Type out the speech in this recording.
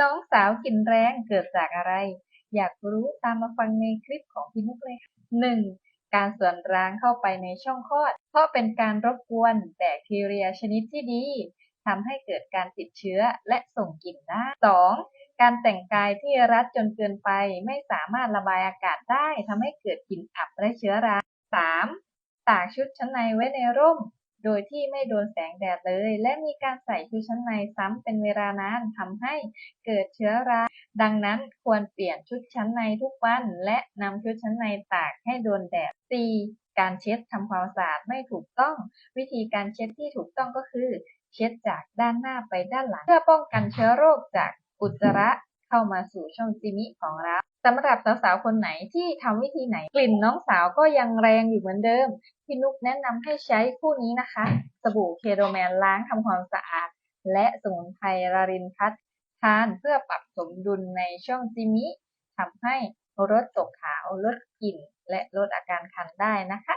น้องสาวกลิ่นแรงเกิดจากอะไร อยากรู้ตามมาฟังในคลิปของพี่นุกเลยค่ะหนึ่งการส่วนร้างเข้าไปในช่องคลอด เพราะเป็นการรบกวนแบคทีเรียชนิดที่ดีทำให้เกิดการติดเชื้อและส่งกลิ่นได้ 2. การแต่งกายที่รัดจนเกินไปไม่สามารถระบายอากาศได้ทำให้เกิดกลิ่นอับและเชื้อรา 3. ตากชุดชั้นในไว้ในร่ม โดยที่ไม่โดนแสงแดดเลย และมีการใส่ชุดชั้นในซ้ำเป็นเวลานานทำให้เกิดเชื้อรา ดังนั้นควรเปลี่ยนชุดชั้นในทุกวัน และนำชุดชั้นในตากให้โดนแดด 4. การเช็ดทำความสะอาดไม่ถูกต้อง วิธีการเช็ดที่ถูกต้องก็คือ เช็ดจากด้านหน้าไปด้านหลัง เพื่อป้องกันเชื้อโรคจากอุจจาระ เข้ามาสู่ช่องจิมิของเราสำหรับสาวๆคนไหนที่ทำวิธีไหนกลิ่นน้องสาวก็ยังแรงอยู่เหมือนเดิม พี่นุกแนะนำให้ใช้คู่นี้นะคะ สบู่เคโดแมนล้างทำความสะอาด และสมุนไพรลารินพัฒทานเพื่อปรับสมดุลในช่องจิมิทำให้ลดตกขาวลดกลิ่น และลดอาการคันได้นะคะ